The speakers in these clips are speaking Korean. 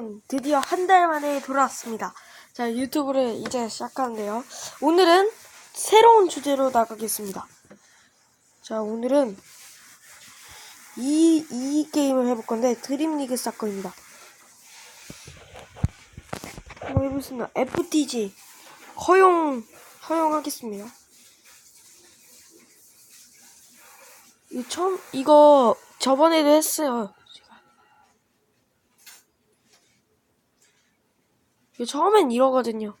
여러분 드디어 한 달 만에 돌아왔습니다. 자 유튜브를 이제 시작하는데요. 오늘은 새로운 주제로 나가겠습니다. 자 오늘은 이, 이 게임을 해볼 건데 드림리그 사건입니다. 한번 해보겠습니다. FTG 허용 허용하겠습니다. 이 처음 이거 저번에도 했어요. 제가. 이거 처음엔 이러거든요.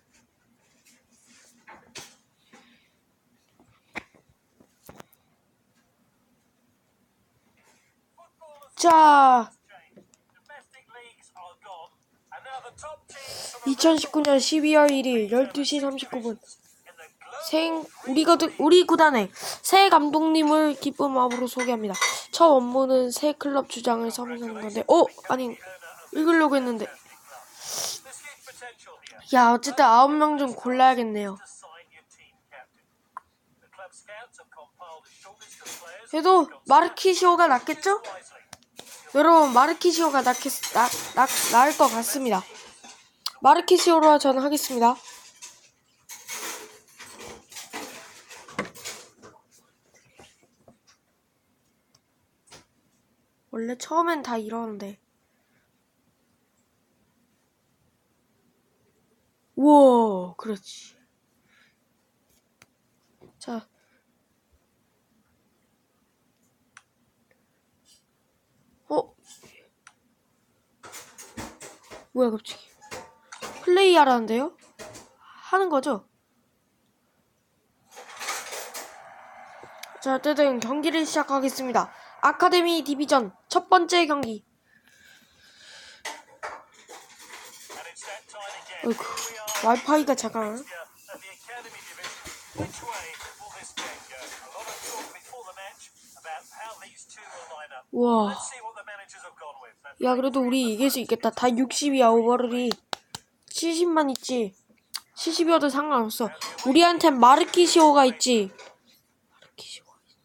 자, Domestic leagues are gone, and now the top teams from 2019년 12월 1일 12시 39분. in the global 생 우리 거 우리 구단의 새 감독님을 기쁜 마음으로 소개합니다. 첫 업무는 새 클럽 주장을 선임하는 건데, 어 아니 읽으려고 했는데, 야 어쨌든 아홉 명 좀 골라야겠네요. 그래도 마르키시오가 낫겠죠? 여러분 마르키시오가 낫겠 나, 나, 나을 것 같습니다. 마르키시오로 저는 하겠습니다. 원래 처음엔 다 이러는데. 우와, 그렇지. 자. 어? 뭐야, 갑자기. 플레이 하라는데요? 하는 거죠? 자, 어쨌든 경기를 시작하겠습니다. 아카데미 디비전 첫 번째 경기. 어이구, 와이파이가 작아. 우와. 야, 그래도 우리 이길 수 있겠다. 다 60이야, 오버롤이. 70만 있지. 70이어도 상관없어. 우리한텐 마르키시오가 있지. 마르키시오가 있지.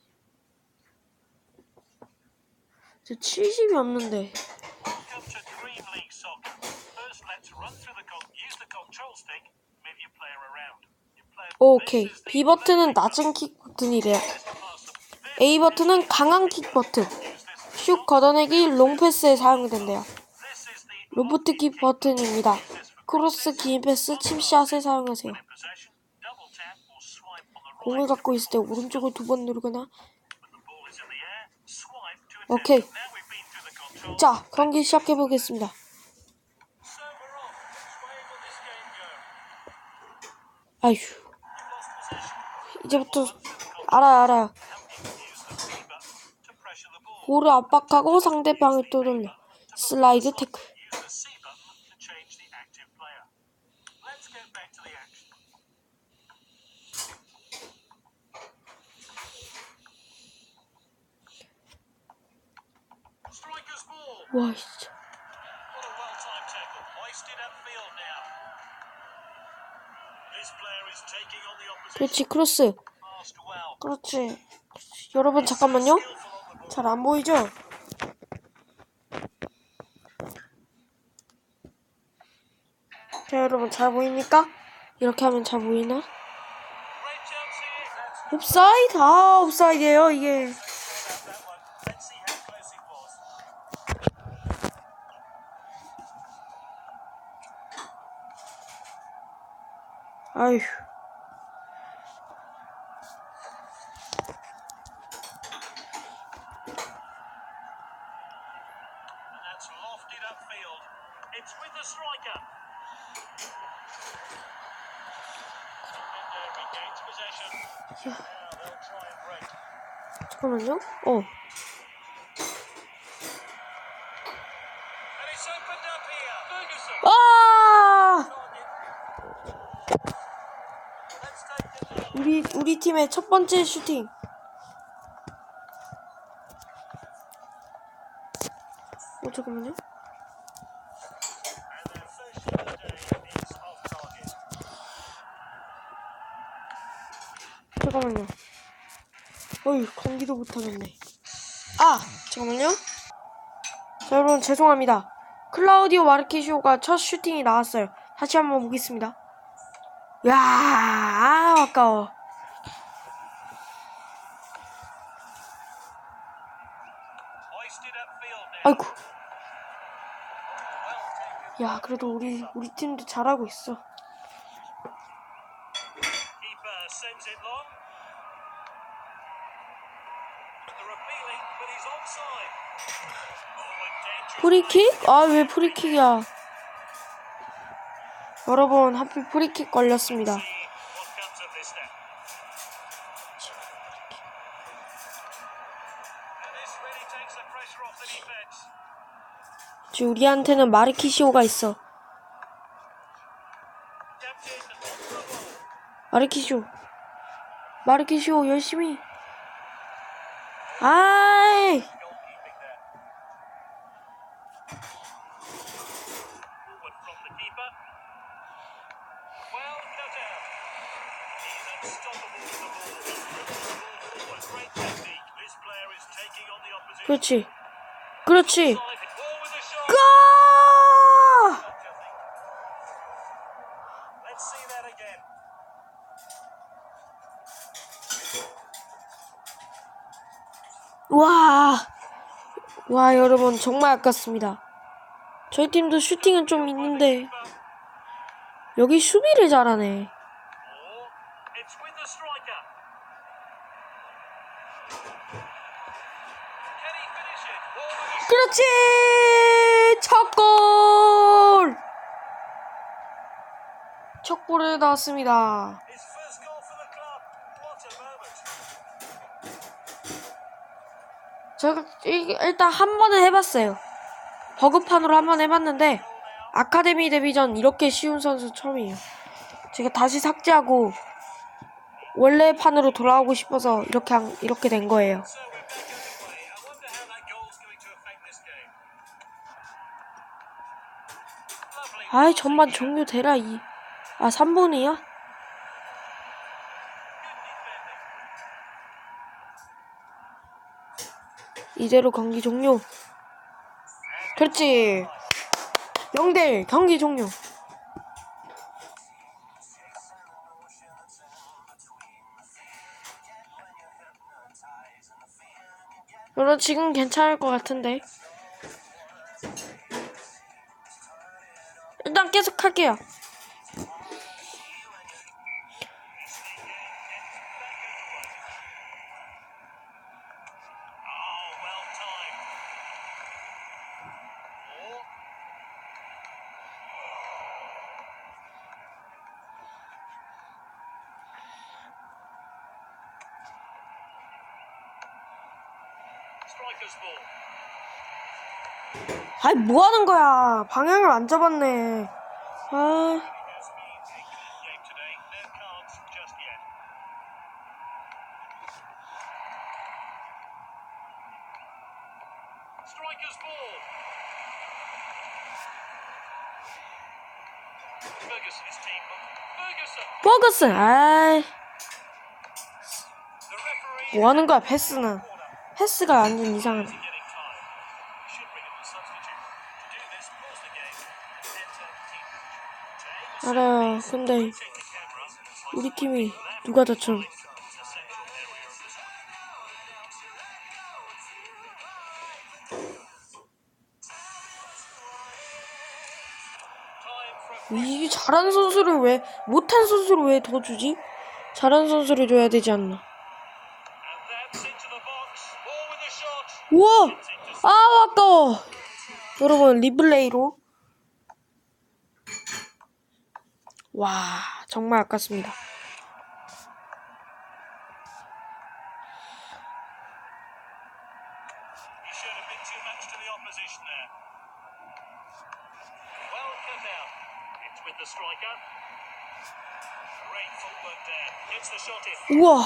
저 70이 없는데. 오케이. B 버튼은 낮은 킥 버튼이래요. A 버튼은 강한 킥 버튼. 슛 걷어내기 롱 패스에 사용된대요. 로보트 킥 버튼입니다. 크로스 긴 패스 칩샷에 사용하세요. 공을 갖고 있을 때 오른쪽을 두 번 누르거나. 오케이. 자 경기 시작해 보겠습니다. Off. 이제부터 알아 알아. 볼을 압박하고 상대방을 떠돌려 슬라이드 Use the C 그렇지 크로스. 그렇지 여러분 잠깐만요. 잘 안 보이죠? 자 여러분 잘 보입니까? 이렇게 하면 잘 보이나? 옵사이드 아 옵사이드예요 이게 one. Lofted upfield. It's with the striker. Defender regains possession. Now they'll try and break. 잠깐만요 어 And. 아! 우리 우리 팀의 첫 번째 슈팅. 어 잠깐만요. 잠깐만요. 어이 공기도 못하겠네. 아 잠깐만요. 자 여러분 죄송합니다. 클라우디오 마르키시오가 첫 슈팅이 나왔어요. 다시 한번 보겠습니다. 야, 아, 아까워. 아이고. 야, 그래도 우리 우리 팀도 잘하고 있어. 프리킥? 아, 왜 프리킥이야? 여러분, 하필 프리킥 걸렸습니다. 지금 우리한테는 마르키시오가 있어. 마르키시오. 마르키시오 열심히. 아 그렇지. 그렇지. Again. 와. 와, 여러분 정말 아깝습니다. 저희 팀도 슈팅은 좀 있는데 여기 수비를 잘하네. Or it's with the striker. Can he finish it? Ball with a 그렇지! 첫 골! 첫 골을 넣었습니다. 제가 일- 일단 한 번은 해봤어요. 버그판으로 한 번 해봤는데 아카데미 데뷔전 이렇게 쉬운 선수 처음이에요. 제가 다시 삭제하고 원래 판으로 돌아오고 싶어서 이렇게 한- 이렇게 된 거예요. 아이 전반 종료되라 이. 아 3분이야? 이대로 경기 종료. 그렇지. 0대1 경기 종료. 여러분 지금 괜찮을 것 같은데. 일단 계속 할게요. Oh, striker's ball. 아이 뭐 하는 거야? 방향을 안 잡았네. 아. 버거슨. 아이. 뭐 하는 거야? 패스는. 패스가 완전 이상하네. 알아요. 근데. 우리 팀이 누가 다쳐? 이 잘하는 선수를 왜 못한 선수를 왜 더 주지? 잘하는 선수를 줘야 되지 않나? 우와! 아 아까워. 여러분 리플레이로. 와 정말 아깝습니다. 우와.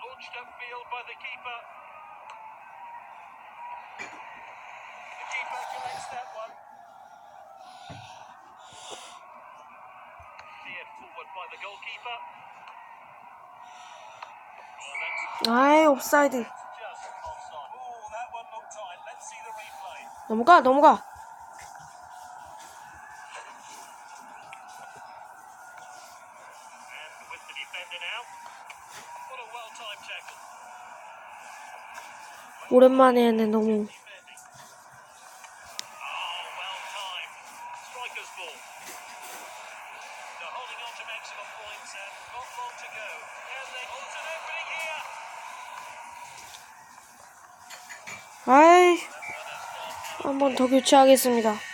Launched upfield by the keeper. The keeper collects that one. Cleared forward by the goalkeeper. 아이 옵사이드 Just offside. Oh, that one looked tight. Let's see the replay. 넘어가 넘어가 And with the defender now. What a well-timed tackle. 오랜만에 했네 너무. Oh. 아이 한번 더 교체하겠습니다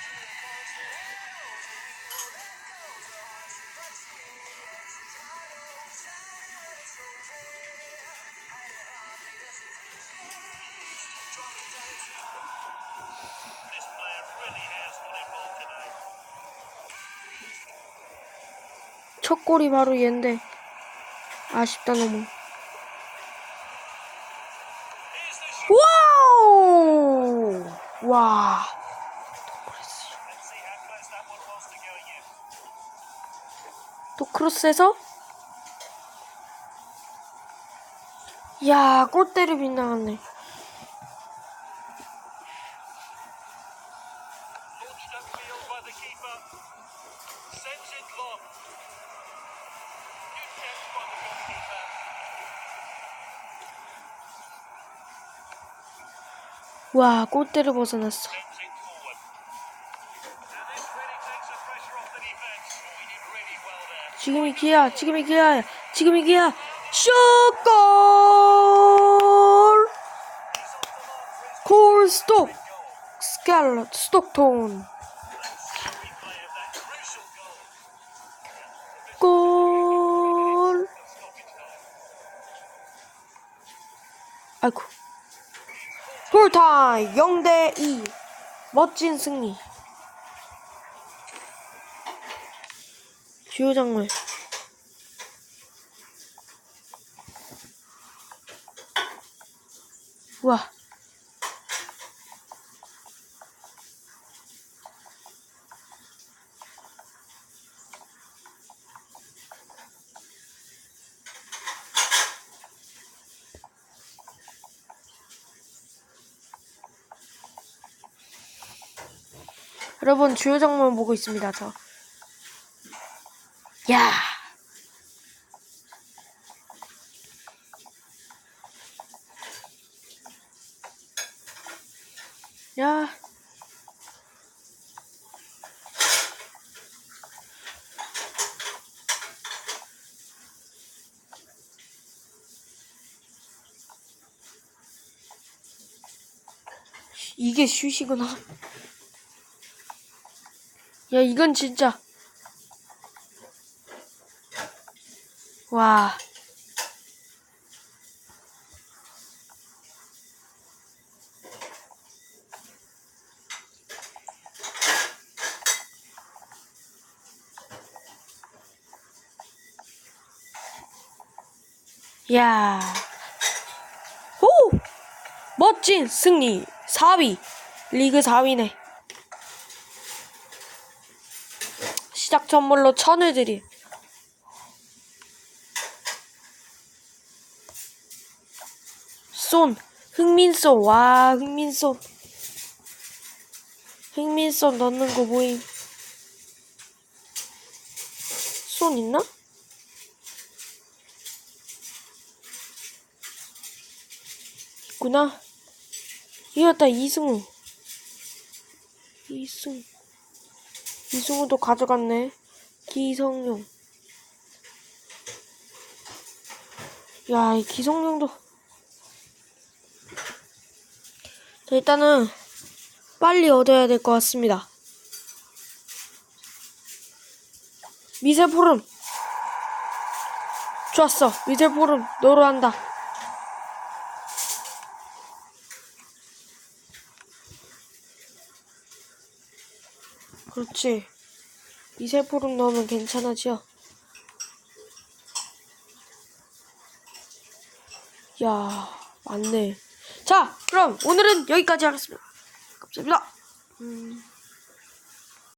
첫 골이 바로 얘인데 아쉽다 너무. 와우 와. 또 크로스해서 야 골대를 빗나갔네 Launched upfield by the keeper. Sends it long. Good catch by the goalkeeper. 와 골대를 벗어났어. Oh. 지금이 기회야 지금이 기회야 지금이 기회야 슛골 콜 스톱 스칼럿 스톡톤. 골. 아이고 풀타임 0대2 멋진 승리. 주요 장면 우와 여러분 주요 장면 보고 있습니다 저 야. 야. 이게 슛이구나. 야, 이건 진짜. 와. 야. 오! 멋진 승리. 4위. 리그 4위네. 시작 선물로 천을 드리. 쏜. 흥민쏜. 와, 흥민쏜. 흥민쏜 넣는 거 보임. 쏜 있나? 있구나. 이었다, 이승우. 이승우. 이승우도 가져갔네. 기성용. 야, 이 기성용도. 자, 일단은 빨리 얻어야 될 것 같습니다. 미세포름. 좋았어. 미세포름. 너로 한다. 그렇지. 미세포름 넣으면 괜찮아지요. 야, 맞네. 자, 그럼 오늘은 여기까지 하겠습니다. 감사합니다. 음.